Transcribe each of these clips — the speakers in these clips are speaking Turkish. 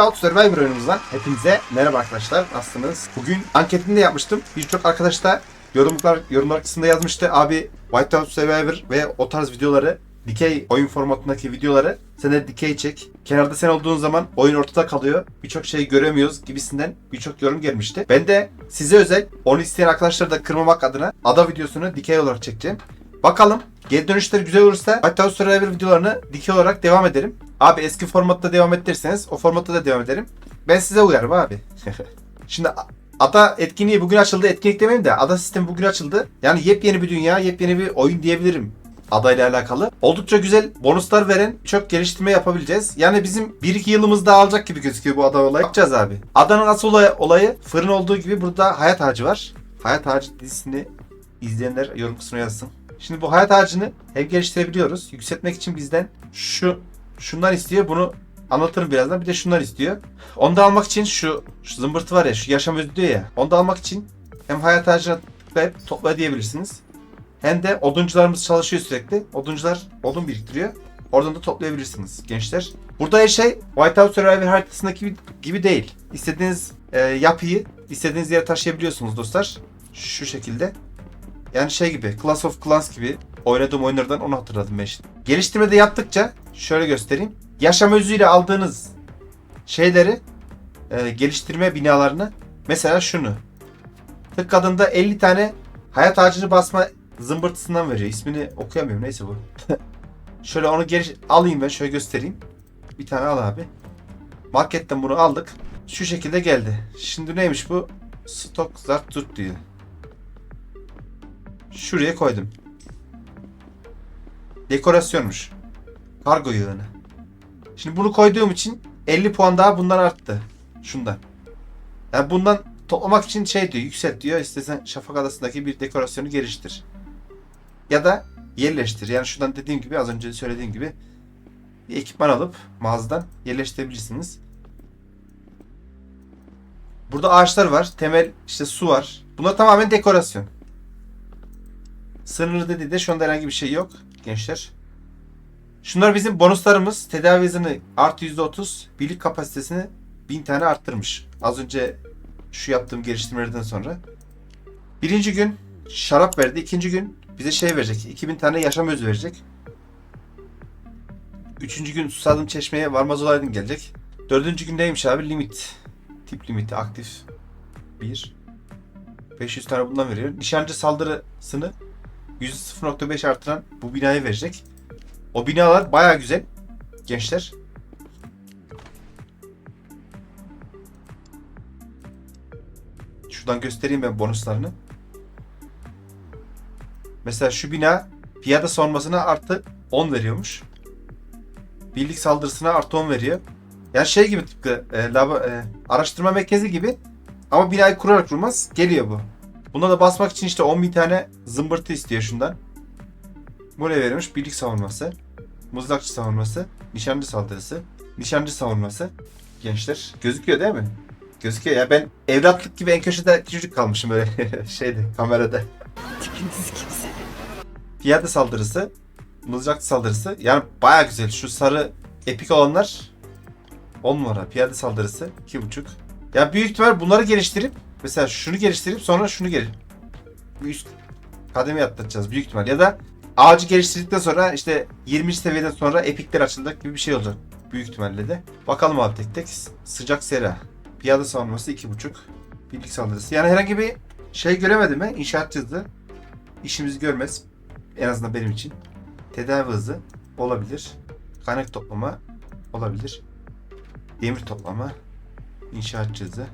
Wipeout Survivor oyunumuzdan hepinize merhaba arkadaşlar. Nasılsınız? Bugün anketini de yapmıştım. Birçok arkadaş da yorumlar, yorumlar kısmında yazmıştı. Abi Wipeout Survivor ve o tarz videoları dikey oyun formatındaki videoları sen de dikey çek. Kenarda sen olduğun zaman oyun ortada kalıyor. Birçok şey göremiyoruz gibisinden birçok yorum gelmişti. Ben de size özel onu isteyen arkadaşları da kırmamak adına ada videosunu dikey olarak çekeceğim. Bakalım geri dönüşler güzel olursa Whitehouse Survivor videolarını dikey olarak devam ederim. Abi eski formatta devam ettirirseniz o formatta da devam ederim. Ben size uyarım abi. Şimdi ada etkinliği bugün açıldı. Etkinlik demeyeyim de ada sistemi bugün açıldı. Yani yepyeni bir dünya, yepyeni bir oyun diyebilirim adayla alakalı. Oldukça güzel bonuslar veren çok geliştirme yapabileceğiz. Yani bizim 1-2 yılımız daha alacak gibi gözüküyor bu ada olayı. Bakacağız abi. Adanın asıl olayı, olayı fırın olduğu gibi burada hayat ağacı var. Hayat ağacı dizisini izleyenler yorum kısmına yazsın. Şimdi bu hayat ağacını hem geliştirebiliyoruz. Yükseltmek için bizden şu şunlar istiyor. Bunu anlatırım birazdan. Bir de şunlar istiyor. Onu da almak için şu, şu zımbırtı var ya şu yaşam özü ya. Onu da almak için hem hayat ağacına tıklayıp topla diyebilirsiniz. Hem de oduncularımız çalışıyor sürekli. Oduncular odun biriktiriyor. Oradan da toplayabilirsiniz gençler. Burada her şey Whiteout Survivor haritasındaki gibi- değil. İstediğiniz e, yapıyı istediğiniz yere taşıyabiliyorsunuz dostlar. Şu şekilde. Yani şey gibi Clash of Clans gibi oynadığım oyunlardan onu hatırladım ben şimdi. Geliştirmede yaptıkça şöyle göstereyim. Yaşam özüyle aldığınız şeyleri e, geliştirme binalarını mesela şunu tıkladığında 50 tane hayat ağacını basma zımbırtısından veriyor. İsmini okuyamıyorum neyse bu. şöyle onu geri alayım ben şöyle göstereyim. Bir tane al abi. Marketten bunu aldık. Şu şekilde geldi. Şimdi neymiş bu? Stok zart tut diyor. Şuraya koydum. Dekorasyonmuş. Kargo yığını. Şimdi bunu koyduğum için 50 puan daha bundan arttı. Şundan. Yani bundan toplamak için şey diyor, yükselt diyor. İstesen Şafak Adası'ndaki bir dekorasyonu geliştir. Ya da yerleştir. Yani şuradan dediğim gibi az önce söylediğim gibi bir ekipman alıp mağazadan yerleştirebilirsiniz. Burada ağaçlar var. Temel işte su var. Bunlar tamamen dekorasyon. Sınırlı dediği de şu anda herhangi bir şey yok gençler. Şunlar bizim bonuslarımız. Tedavi hızını artı %30, birlik kapasitesini 1000 tane arttırmış. Az önce şu yaptığım geliştirmelerden sonra. Birinci gün şarap verdi. ikinci gün bize şey verecek. 2000 tane yaşam özü verecek. Üçüncü gün susadım çeşmeye varmaz olaydın gelecek. Dördüncü gün neymiş abi? Limit. Tip limiti aktif. 1. 500 tane bundan veriyor. Nişancı saldırısını %0.5 artıran bu binayı verecek. O binalar baya güzel. Gençler. Şuradan göstereyim ben bonuslarını. Mesela şu bina piyade savunmasına artı 10 veriyormuş. Birlik saldırısına artı 10 veriyor. Yani şey gibi tıpkı e, laba, e, araştırma merkezi gibi ama binayı kurarak kurmaz geliyor bu. Buna da basmak için işte 10 bin tane zımbırtı istiyor şundan. Bu ne vermiş? Birlik savunması, mızrakçı savunması, nişancı saldırısı, nişancı savunması. Gençler gözüküyor değil mi? Gözüküyor ya ben evlatlık gibi en köşede küçücük kalmışım böyle şeyde kamerada. Tipiniz kimse. Piyade saldırısı, mızrakçı saldırısı. Yani baya güzel. Şu sarı epik olanlar 10 numara. Piyade saldırısı 2.5. Ya büyük ihtimal bunları geliştirip mesela şunu geliştirip sonra şunu gel bir üst kademe atlatacağız büyük ihtimal. Ya da ağacı geliştirdikten sonra işte 20. seviyeden sonra epikler açılacak gibi bir şey olacak. Büyük ihtimalle de. Bakalım abi tek tek. Sıcak sera. Piyade savunması 2.5. Birlik saldırısı. Yani herhangi bir şey göremedim ben. İnşaatçıydı. İşimizi görmez. En azından benim için. Tedavi hızı olabilir. Kaynak toplama olabilir. Demir toplama. İnşaatçı hızı.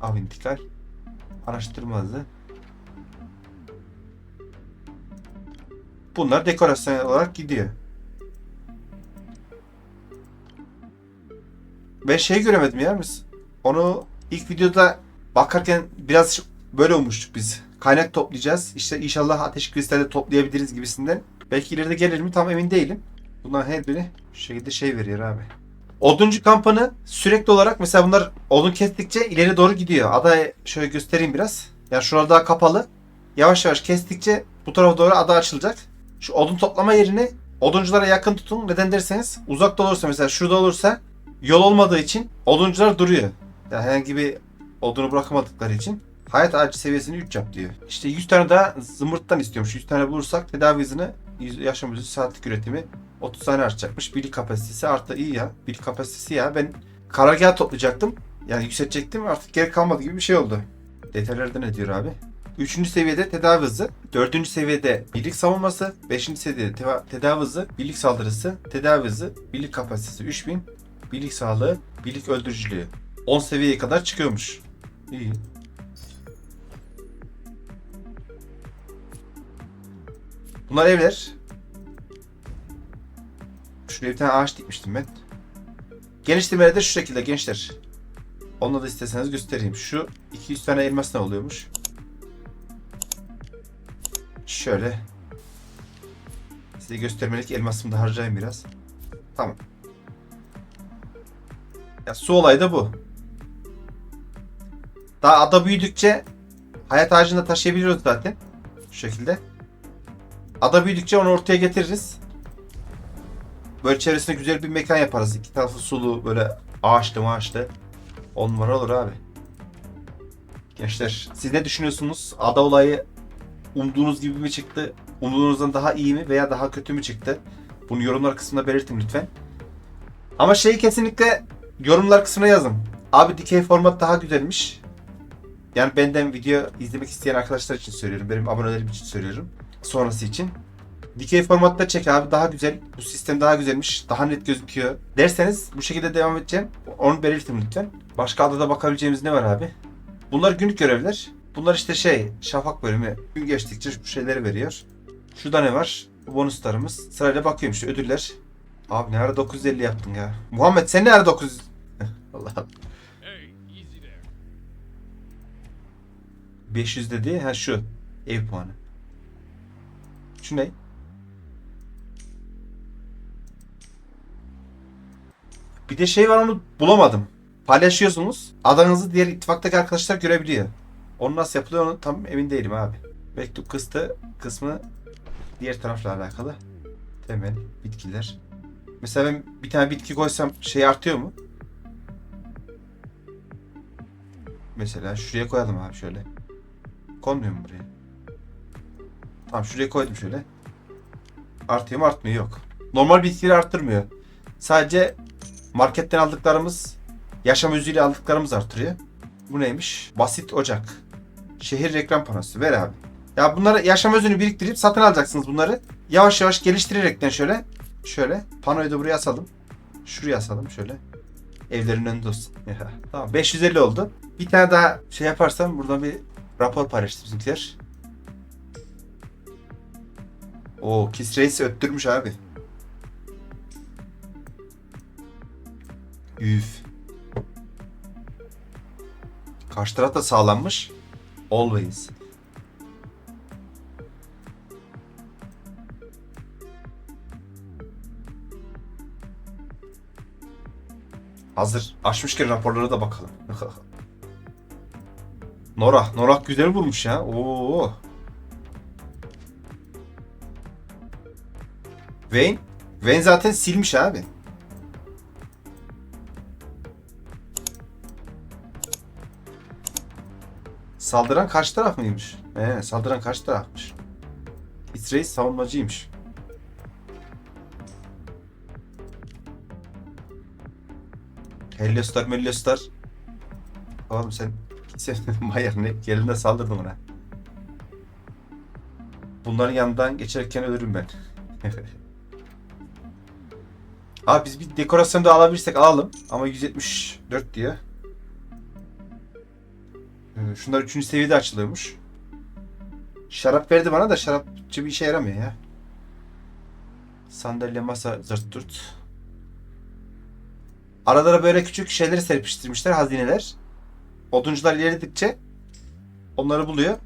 Av intikal. Araştırma hızı. Bunlar dekorasyon olarak gidiyor. Ben şey göremedim ya biz. Onu ilk videoda bakarken biraz böyle olmuştuk biz. Kaynak toplayacağız. İşte inşallah ateş kristali toplayabiliriz gibisinden. Belki ileride gelir mi tam emin değilim. Bunlar her biri şu şekilde şey veriyor abi. Oduncu kampını sürekli olarak mesela bunlar odun kestikçe ileri doğru gidiyor. Adayı şöyle göstereyim biraz. Yani şurada daha kapalı. Yavaş yavaş kestikçe bu tarafa doğru ada açılacak. Şu odun toplama yerini odunculara yakın tutun. Neden derseniz uzakta olursa mesela şurada olursa yol olmadığı için oduncular duruyor. Yani herhangi bir odunu bırakamadıkları için hayat ağacı seviyesini 3 yap diyor. İşte 100 tane daha zımbırttan istiyormuş. 100 tane bulursak tedavi hızını yüz- yaşam hızı saatlik üretimi 30 tane artacakmış. Birlik kapasitesi arttı iyi ya. Birlik kapasitesi ya. Ben karargah toplayacaktım. Yani yükseltecektim artık geri kalmadı gibi bir şey oldu. Detaylarda ne diyor abi? Üçüncü seviyede tedavi hızı, dördüncü seviyede birlik savunması, beşinci seviyede teva- tedavi hızı, birlik saldırısı, tedavi hızı, birlik kapasitesi 3000, birlik sağlığı, birlik öldürücülüğü. 10 seviyeye kadar çıkıyormuş. İyi. Bunlar evler. Şuraya bir tane ağaç dikmiştim ben. Genişlemeleri de şu şekilde gençler. Onu da isteseniz göstereyim. Şu 200 tane elmas ne oluyormuş? Şöyle. Size göstermelik elmasımı da harcayayım biraz. Tamam. Ya su olayı da bu. Daha ada büyüdükçe hayat ağacını da taşıyabiliyoruz zaten. Şu şekilde. Ada büyüdükçe onu ortaya getiririz. Böyle çevresine güzel bir mekan yaparız. İki tarafı sulu böyle ağaçlı maaşlı. On numara olur abi. Gençler siz ne düşünüyorsunuz? Ada olayı umduğunuz gibi mi çıktı? Umduğunuzdan daha iyi mi veya daha kötü mü çıktı? Bunu yorumlar kısmında belirtin lütfen. Ama şeyi kesinlikle yorumlar kısmına yazın. Abi dikey format daha güzelmiş. Yani benden video izlemek isteyen arkadaşlar için söylüyorum. Benim abonelerim için söylüyorum. Sonrası için. Dikey formatta çek abi daha güzel. Bu sistem daha güzelmiş. Daha net gözüküyor. Derseniz bu şekilde devam edeceğim. Onu belirtin lütfen. Başka adada bakabileceğimiz ne var abi? Bunlar günlük görevler. Bunlar işte şey şafak bölümü. Gün geçtikçe bu şeyleri veriyor. Şurada ne var? Bonuslarımız. Sırayla bakıyorum işte ödüller. Abi ne ara 950 yaptın ya. Muhammed sen ne ara 900... Allah. Hey, easy there. 500 dedi. Ha şu. Ev puanı. Şu ne? Bir de şey var onu bulamadım. Paylaşıyorsunuz. Adanızı diğer ittifaktaki arkadaşlar görebiliyor. Onu nasıl yapılıyor onu tam emin değilim abi. Mektup kıstı kısmı diğer tarafla alakalı. Temel, bitkiler. Mesela ben bir tane bitki koysam şey artıyor mu? Mesela şuraya koyalım abi şöyle. Konmuyor mu buraya? Tamam şuraya koydum şöyle. Artıyor mu artmıyor yok. Normal bitkileri arttırmıyor. Sadece marketten aldıklarımız yaşam özüyle aldıklarımız artırıyor. Bu neymiş? Basit ocak. Şehir reklam panosu. Ver abi. Ya bunları yaşam özünü biriktirip satın alacaksınız bunları. Yavaş yavaş geliştirerekten şöyle. Şöyle. Panoyu da buraya asalım. Şuraya asalım şöyle. Evlerin önünde olsun. Tamam 550 oldu. Bir tane daha şey yaparsam buradan bir rapor paylaştı bizimkiler. O Kiss Reis öttürmüş abi. Üf. Karşı taraf da sağlanmış. Always. Hazır. Açmışken raporlara da bakalım. Nora. Nora güzel vurmuş ya. Oo. Vayne. Vayne zaten silmiş abi. Saldıran karşı taraf mıymış? He, saldıran karşı tarafmış. İsrail savunmacıymış. Heliostar, Meliostar. Oğlum sen sen manyak ne? Gelin de saldırdım ona. Bunların yanından geçerken ölürüm ben. Abi biz bir dekorasyon da alabilirsek alalım. Ama 174 diyor. Ee, Şunlar 3. seviyede açılıyormuş. Şarap verdi bana da şarapçı bir işe yaramıyor ya. Sandalye, masa, zırt turt. Aralara böyle küçük şeyleri serpiştirmişler, hazineler. Oduncular ilerledikçe onları buluyor.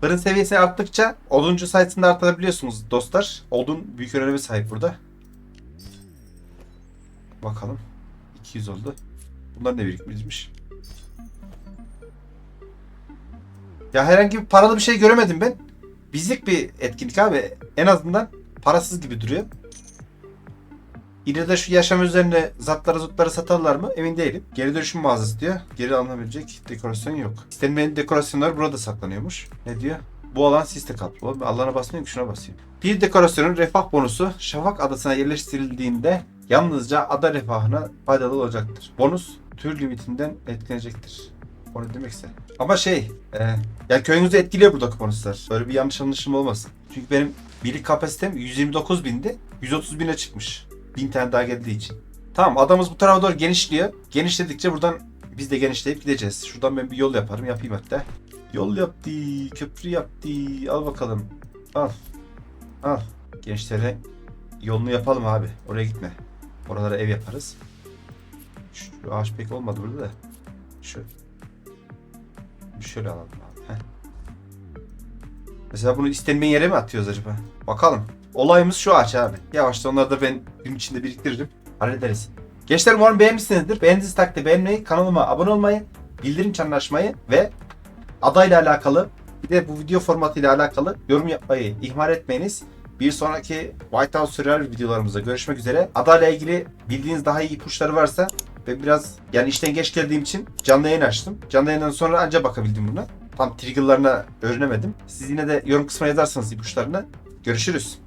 Fırın seviyesi arttıkça oduncu sayısını da arttırabiliyorsunuz dostlar. Odun büyük öneme sahip burada. Bakalım. 200 oldu. Bunlar ne birikmiş? Ya herhangi bir paralı bir şey göremedim ben. Bizlik bir etkinlik abi. En azından parasız gibi duruyor. İleride şu yaşam üzerine zatları zutları satarlar mı emin değilim. Geri dönüşüm mağazası diyor. Geri alınabilecek dekorasyon yok. İstenmeyen dekorasyonlar burada saklanıyormuş. Ne diyor? Bu alan siste kaplı. Allah'ına basmıyorum şuna basayım. Bir dekorasyonun refah bonusu Şafak adasına yerleştirildiğinde yalnızca ada refahına faydalı olacaktır. Bonus tür limitinden etkilenecektir. O ne demekse. Ama şey, e, yani köyünüzü etkiliyor buradaki bonuslar. Böyle bir yanlış anlaşılma olmasın. Çünkü benim birlik kapasitem 129 bindi. 130 bine çıkmış. 1000 tane daha geldiği için. Tamam adamız bu tarafa doğru genişliyor. Genişledikçe buradan biz de genişleyip gideceğiz. Şuradan ben bir yol yaparım. Yapayım hatta. Yol yaptı. Köprü yaptı. Al bakalım. Al. Al. Gençlere yolunu yapalım abi. Oraya gitme. Oralara ev yaparız. Şu ağaç pek olmadı burada da. Şu. Şöyle alalım. Heh. Mesela bunu istenmeyen yere mi atıyoruz acaba? Bakalım. Olayımız şu ağaç abi. Yavaştan onları da ben gün içinde biriktiririm. Hallederiz. Gençler umarım beğenmişsinizdir. Beğendiğiniz takdirde beğenmeyi, kanalıma abone olmayı, bildirim çanını açmayı ve adayla alakalı bir de bu video formatıyla alakalı yorum yapmayı ihmal etmeyiniz. Bir sonraki White House Survival videolarımızda görüşmek üzere. Adayla ilgili bildiğiniz daha iyi ipuçları varsa ben biraz yani işten geç geldiğim için canlı yayın açtım. Canlı yayından sonra anca bakabildim buna. Tam triggerlarına öğrenemedim. Siz yine de yorum kısmına yazarsanız ipuçlarını. Görüşürüz.